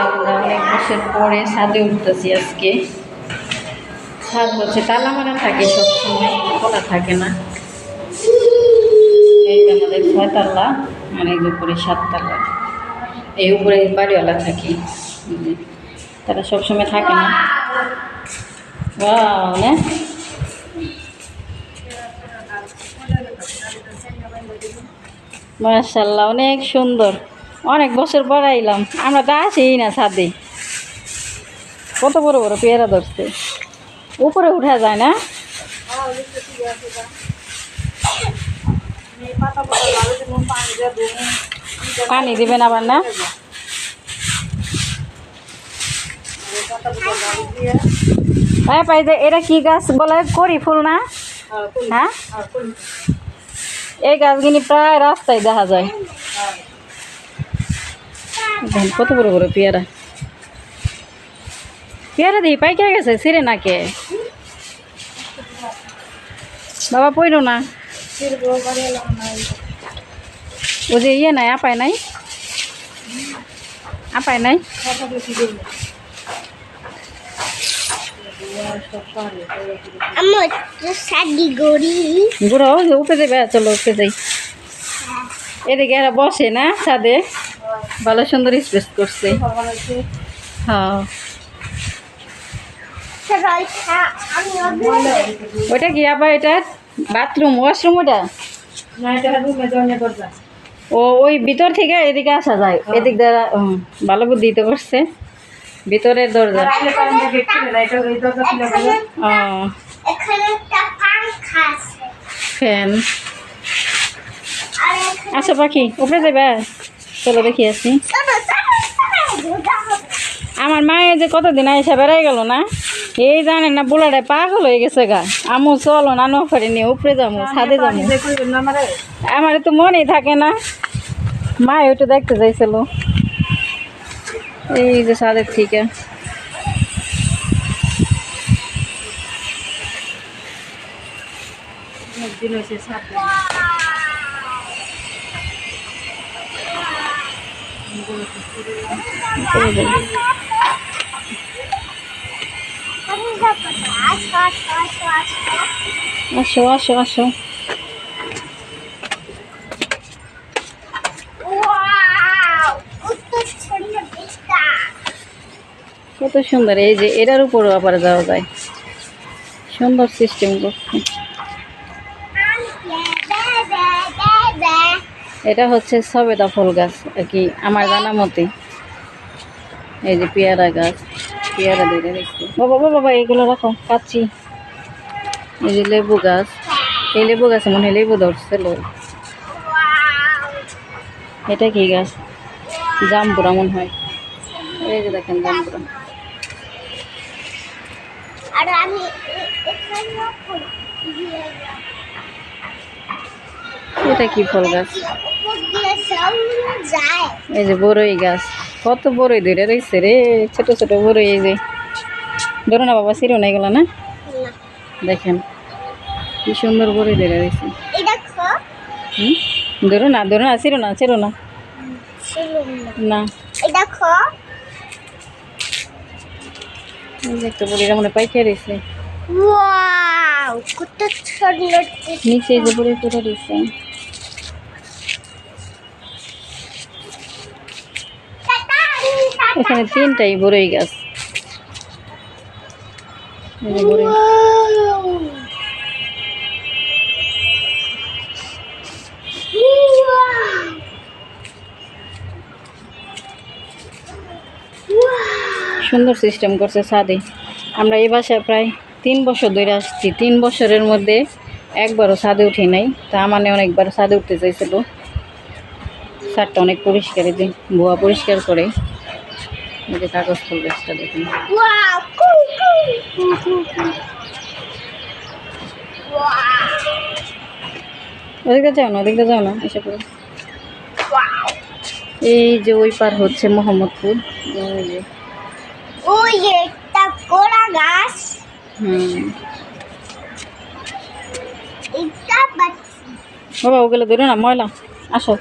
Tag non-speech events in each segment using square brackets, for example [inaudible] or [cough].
আমরা অনেক বছর পরে ছাদে উঠতেছি আজকে। ছাদ হচ্ছে তালা মারা থাকে সবসময় খোলা থাকে না। এই আমাদের ছয়তলা মানে উপরে সাততলা। এই উপরে বাড়িওয়ালা থাকে। তারা সবসময় থাকে না। Wow, না? মার্শাল্লাহ অনেক সুন্দর। অনেক বছর পর আইলাম। আমরা তো আসি না ছাদে। কত বড় বড় পেয়ারা ধরছে। উপরে উঠা যায় না? পানি দিবেন আবার না? হ্যাঁ পাই যে এটা কি গাছ বলে? করি ফুল না? হ্যাঁ? এই গাছগুলি প্রায় রাস্তায় দেখা যায়। দেখেন কত বড় বড় পেয়ারা? পেয়ারা দিই পাইকে গেছে সিরে না কে বাবা পইল না। ও যে ইয়ে নাই আপায় নাই? আপায় নাই? আমার উপরে যাবে চলো উপরে যাই। এদিকে এরা বসে না ছাদে। ভালো সুন্দর স্পেস করছে। হ্যাঁ। ওইটা কি আবার এটা? বাথরুম ওয়াশরুম ওটা? ও ওই ভিতর থেকে এদিকে আসা যায়। এদিক দ্বারা ভালো বুদ্ধি দিতে পারছে ভিতরের দরজা। ফ্যান। আচ্ছা পাখি উপরে যাবে? চলো দেখি আসি। আমার মায়ের যে কতদিন আইসা বেড়াই গেল না, এই জানেন না বুলাটায় পাগল হয়ে গেছে গা। আমু চলো না নফারে নিয়ে উপরে যাব ছাদে যাব আমার তো মনেই থাকে না। মা ওইটা দেখতে চাইছিল এই যে থেকে। উপরে যাব। আসো, আসো, আসো, কত সুন্দর এই যে এটার উপরও আবার যাওয়া যায়। সুন্দর সিস্টেম করছে। এটা হচ্ছে সবেদা ফুল গাছ আর কি, আমার জানা মতে এই যে পেয়ারা গাছ, পেয়ারা ধরে রেখেছে। বাবা বাবা এগুলো রাখো কাচ্ছি এই যে লেবু গাছ, এই লেবু গাছে মনে হয় লেবু ধরছিল! এটা কি গাছ? জাম্বুরা মনে হয়। এই যে দেখেন দিয়ে যাই। এটা কি ফল গাছ এই যে বড়ই গাছ কত বড়ই ধরে রয়েছে রে ছোট ছোট বড়ই এই যে ধরো না বাবা সিরো না এগুলো না। দেখেন কি সুন্দর বড়ই ধরে রয়েছে হুম ধরো না ধরো না ছিড়ো না ছিড়ো না না। একটা বড়ি মনে পাইকে রয়েছে। নিচে যে বড়ি পড়ে রয়েছে তাড়াতাড়ি, এখানে তিনটাই বড়ই গাছ! সুন্দর সিস্টেম করছে ছাদে। আমরা এই বাসায় প্রায় তিন বছর ধরে আসছি। তিন বছরের মধ্যে একবারও ছাদে উঠি নাই। তা মানে অনেকবার ছাদে উঠতে চাইছিল। ছাদটা অনেক পরিষ্কার যে বুয়া পরিষ্কার করে। এই যে কাগজ ফুল গাছটা দেখুন! ওদিকে যাও না ওদিকে যাও না এসে পড়ো। এই যে ওই পার হচ্ছে মোহাম্মদপুর। ওই যে। ওই একটা কোড়া গাছ। হুম। বাবা ওগুলো ধরো না ময়লা। আসো।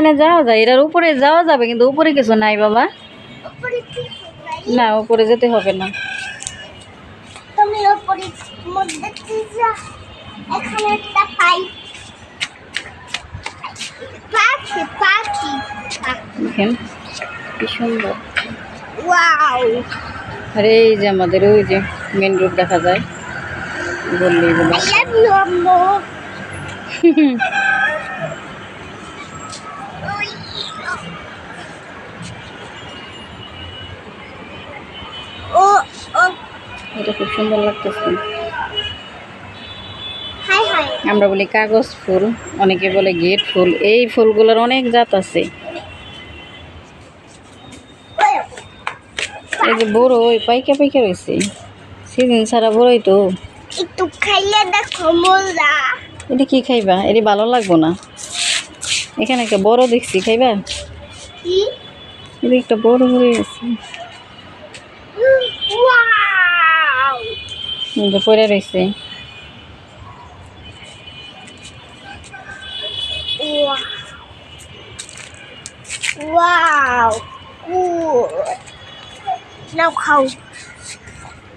ওখানে যাওয়া যায়। এটার উপরে যাওয়া যাবে কিন্তু উপরে কিছু নাই বাবা। না উপরে যেতে হবে না। দেখেন কি সুন্দর। আর এই যে আমাদের ওই যে মেন রোড দেখা যায়। বললেই বলে [laughs] আই লাভ ইউ আম্মু ও ও এটা খুব সুন্দর লাগতেছে। আমরা বলি কাগজ ফুল অনেকে বলে গেট ফুল এই ফুলগুলোর অনেক জাত আছে। এই যে বড় ওই পাইকা পাইকা রয়েছে। সিজন ছাড়া বড়ই তো। একটু দেখো এটা কি খাইবা? এটি ভালো লাগবো না। এখানে একটা বড় দেখছি খাইবা? এটা একটা বড় হয়ে গেছে ওয়াও এই যে পড়ে রয়েছে।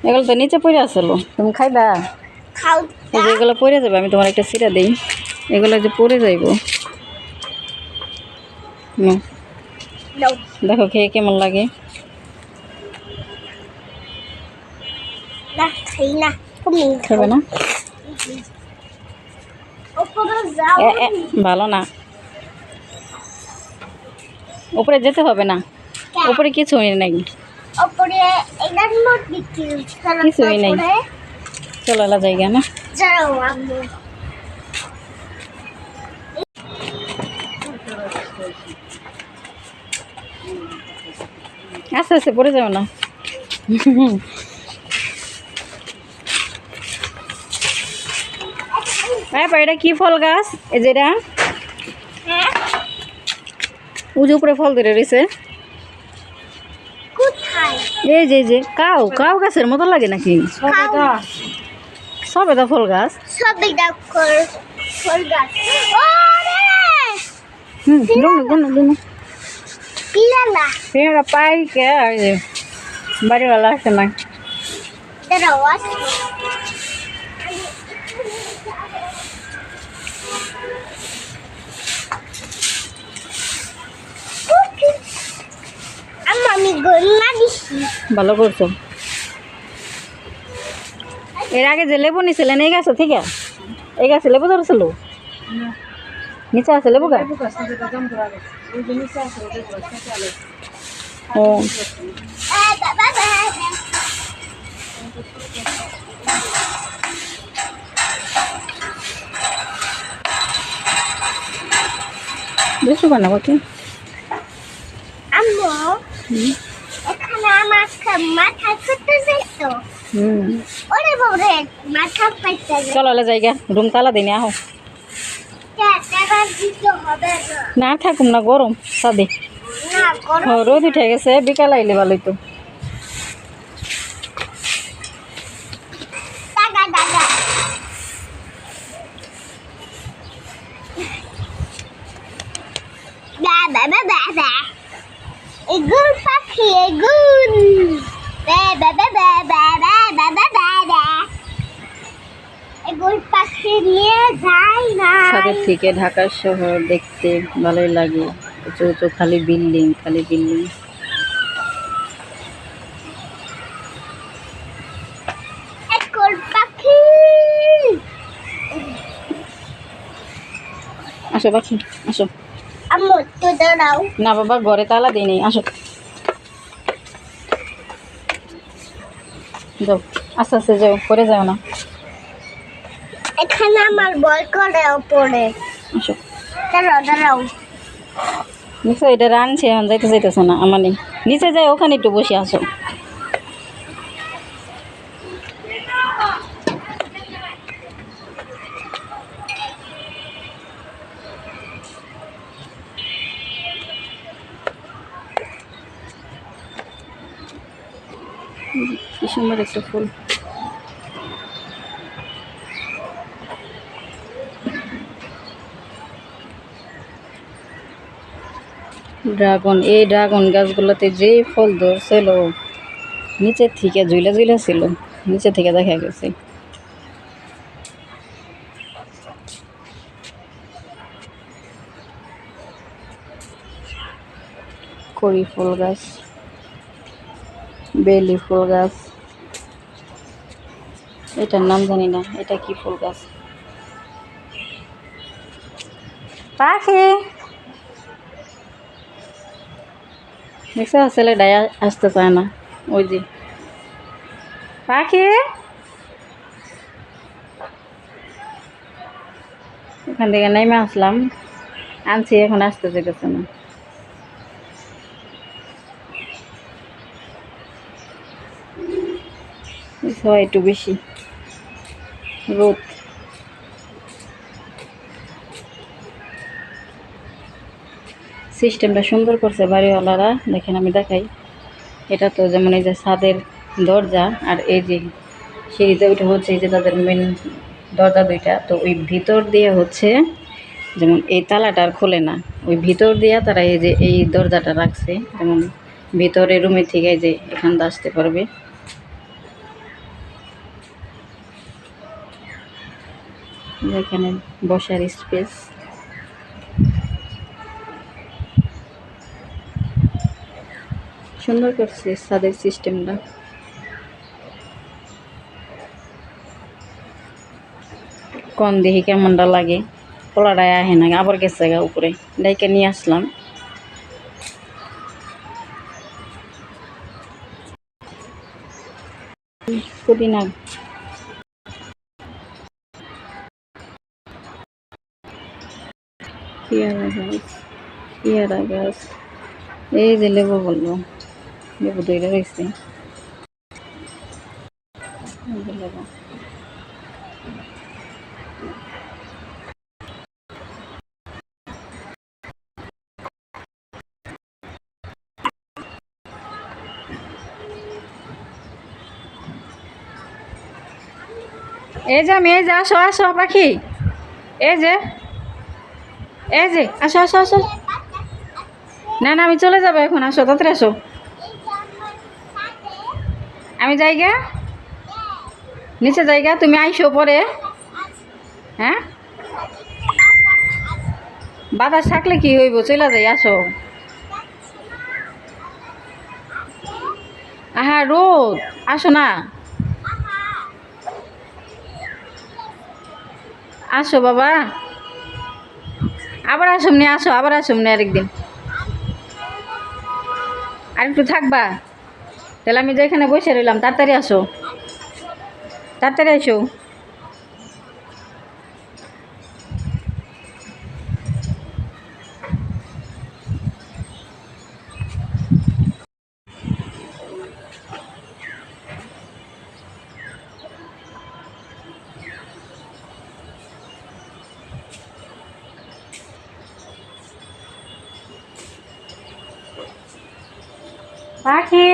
এগুলো তো নিচে পড়ে আসলো তুমি খাইবা? এগুলো পড়ে যাবে আমি তোমার একটা সিরা দিই। এগুলো যে পড়ে যাইব। দেখো খেয়ে কেমন লাগে। খাই না খাবে না ভালো না উপরে যেতে হবে না উপরে কিছু নেই কিছুই নেই। চলো জায়গা না আস্তে আস্তে পড়ে যাও না বাবা এটা কি ফল গাছ? এই যেটা হ্যাঁ উজু উপরে ফল ধরে রয়েছে। এই যে যে কাউ কাউ গাছের মতো লাগে নাকি? খাও সবেদা ফল গাছ। পেয়ারা পাই কে? বাড়িওয়ালা আসে না দাঁড়াও আছে আম্মা আমি গন্না দিছি ভালো করছ। এর আগে যে লেবু নিছিলেন, এই গাছে ঠিক আছে এই গাছে লেবু ধরেছিল? নিচে আছে লেবু গাছ? ও। বেশি বানা বাকি আম্মু এখানে আমার খা- মাথা করতে যাইতো। হুম। ওরে বাবরে মাথা পাইতে যাই চলো আলে জায়গা রুম তালা দিনে আহো। না। না থাকুম না গরম সাদে রোদ উঠে গেছে বিকাল আইলে ভালোই তো টাকা টাকা বাবা বাবা বাবা এগুল পাখি এগুল বাবা বাবা বাবা বাবা বাবা এগুল পাখি নিয়ে যাই না ছাদের থেকে ঢাকা শহর দেখতে ভালোই লাগে। উঁচু উঁচু খালি বিল্ডিং খালি বিল্ডিং। আসো পাখি আসো। না বাবা ঘরে তালা দিই নেই আসো। যাও আস্তে আস্তে যাও করে যাও না। এখানে আমার বই করে ওপরে দাঁড়াও দাঁড়াও। নিশ্চয় এটা রানছে এখন যাইতে যাইতেছে না আমার নিচে যাই ওখানে একটু বসে আসো কি সুন্দর একটা ফুল। ড্রাগন, এই ড্রাগন গাছগুলোতে যে ফল ধরছিল, নিচে থেকে ঝুলে ঝুলে ছিল, নিচে থেকে দেখা গেছে। কড়ি ফুল গাছ, বেলি ফুল গাছ, এটার নাম জানি না, এটা কি ফুল গাছ? পাখি! দেখছ ছেলেটাই আসতে চায় না, ওই যে। পাখি? ওখান থেকে নেমে আসলাম, আনছি, এখন আসতে যেতেছে না। একটু বেশি। রোদ। সিস্টেমটা সুন্দর করছে বাড়িওয়ালারা, দেখেন আমি দেখাই। এটা তো যেমন এই যে ছাদের দরজা আর এই যে সিঁড়িতে ওইটা হচ্ছে এই যে তাদের মেন দরজা দুইটা। তো ওই ভিতর দিয়ে হচ্ছে যেমন এই তালাটা আর খোলে না, ওই ভিতর দিয়ে তারা এই যে এই দরজাটা রাখছে। যেমন ভিতরে রুমে থেকে যে এখান আসতে পারবে। এখানে বসার স্পেস সুন্দর করছে ছাদের সিস্টেমটা কোন দেখি কেমনটা লাগে। পোলাটায় আহে না, আবার গেছে গা উপরে। ডাইকে নিয়ে আসলাম। পেয়ারা গাছ পেয়ারা গাছ। এই যে লেবু বলল। লেবু দইটা রয়েছে এই যে আমি, এই যে আসো আসো, পাখি। এই যে এই যে, আসো আসো আসো। না না, আমি চলে যাব এখন, আসো, তাড়াতাড়ি আসো। আমি যাইগা নিচে যাইগা তুমি আইসো পরে। হ্যাঁ? বাতাস থাকলে কি হইব? চলে যাই, আসো। আহা, রোদ। আসো না। আসো বাবা। আবার আসুমনি আসো, আবার আসুমনি আরেকদিন। আর একটু থাকবা। তাহলে আমি যেখানে বসে রইলাম তাড়াতাড়ি আসো। তাড়াতাড়ি আসো। পাখি।